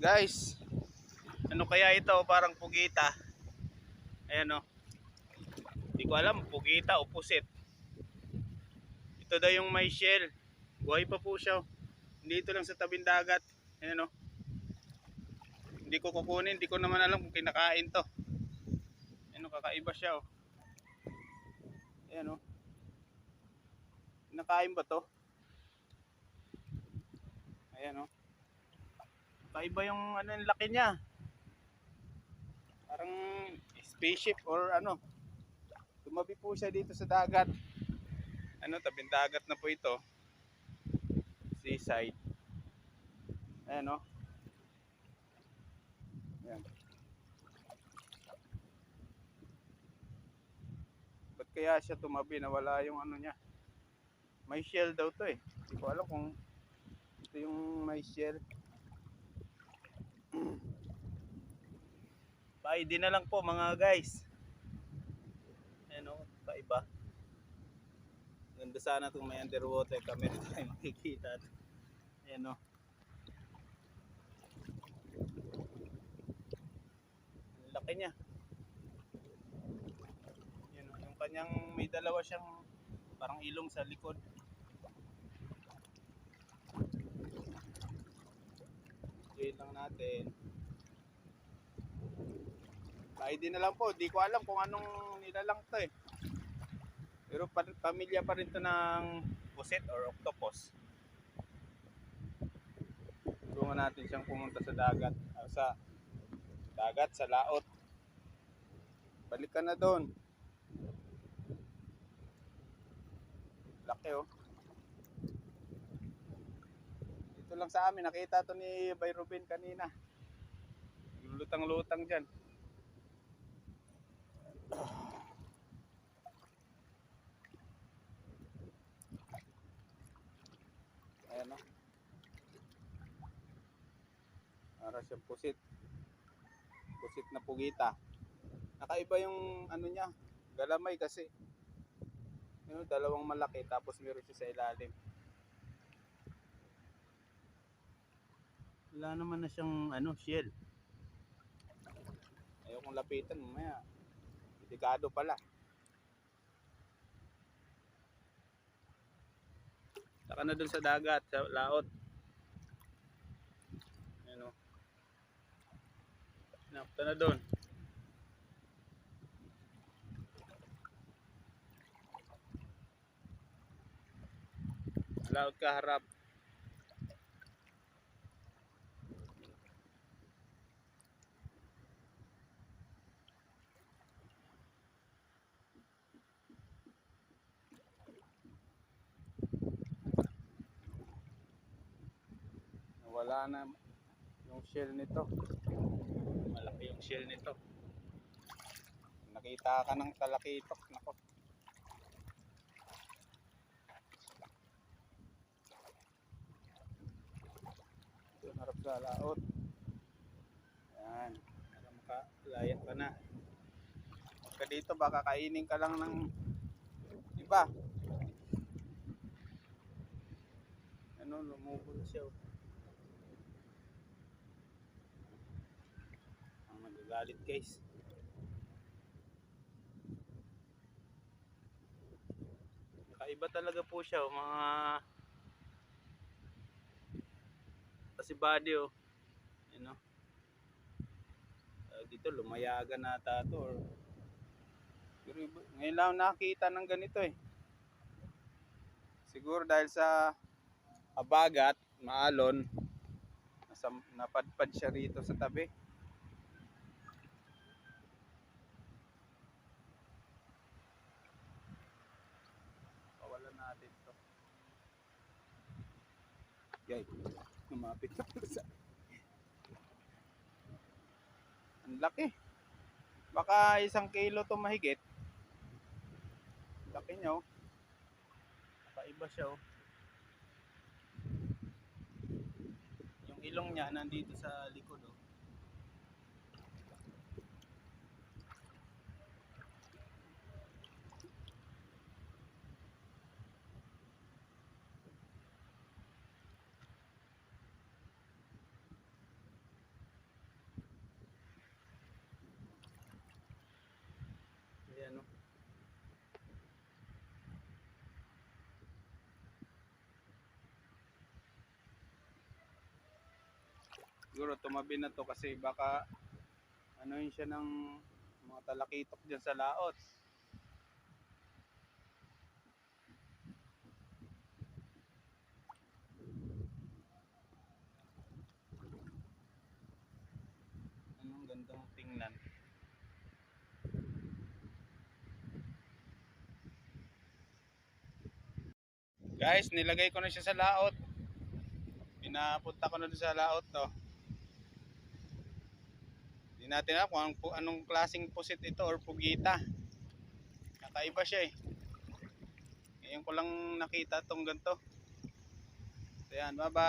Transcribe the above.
Guys, ano kaya ito? Parang pugita. Ayan o. Hindi ko alam, pugita o. Ito daw yung may shell. Buhay pa po siya. oh. Dito lang sa tabing dagat. Ayan o. Hindi ko kukunin, hindi ko naman alam kung kinakain to. Ayan o, kakaiba siya o. Ayan o. Kinakain ba to? Ayan o. Kaiba yung ano yung laki niya. Parang spaceship or ano. Tumabi po siya dito sa dagat. Ano, tabing dagat na po ito. Seaside. Ayan o. Ayan. Ba't kaya siya tumabi na wala yung ano niya? May shell daw to eh. Hindi ko alam kung ito yung may shell. Paidi na lang po mga guys. Ayan o, paiba. Ganda sana itong may underwater camera tayo makikita. Ayan o. Ang laki niya. Yan o, yung kanyang may dalawa siyang parang ilong sa likod. Join lang natin. ID na lang po. Di ko alam kung anong nilalang to eh. Pero pa, pamilya pa rin to ng pusit or octopus. Tulungan natin siyang pumunta sa dagat. ah, sa dagat, sa laot. Balik ka na doon. Laki oh. Dito lang sa amin. Nakita to ni Bay Ruben kanina. Lutang-lutang dyan. Ayan o. Para siyang pusit. Pusit na pugita. Nakaiba yung ano niya, galamay kasi. Ano, dalawang malaki tapos meron siya sa ilalim. Wala naman na siyang ano, shell. Ayaw kong lapitan mamaya. Delikado pala. Saka na dun sa dagat, sa laot. Ayan o. Napta na dun. Laot ka harap. Wala na yung shell nito. Malaki yung shell nito. Nakita ka ng talakitok. Nako. Ito harap sa laot. Yan. Makalayan ka na. Pagka dito baka kainin ka lang ng iba. Ano, lumubo na siya. oh. Nagagalit guys kaiba talaga po siya oh, mga kasi body oh. You know? Dito lumayagan nata to or pero ngayon lang nakita ng ganito eh. Siguro dahil sa abagat maalon napadpad siya rito sa tabi Pawalan natin to. Yay, lumapit na pala sa... Ang laki. Baka isang kilo to mahigit. Laki niya oh. Kakaiba siya oh. Yung ilong niya nandito sa likod oh. Siguro tumabi na to kasi baka ano yun siya ng mga talakitok dyan sa laot. Anong gandang tingnan. Guys, nilagay ko na siya sa laot. Pinapunta ko na sa laot to. Hindi natin alam kung anong, anong klaseng pusit ito or pugita. Nakaiba siya eh. Ngayon ko lang nakita tong ganito. So yan, bye bye.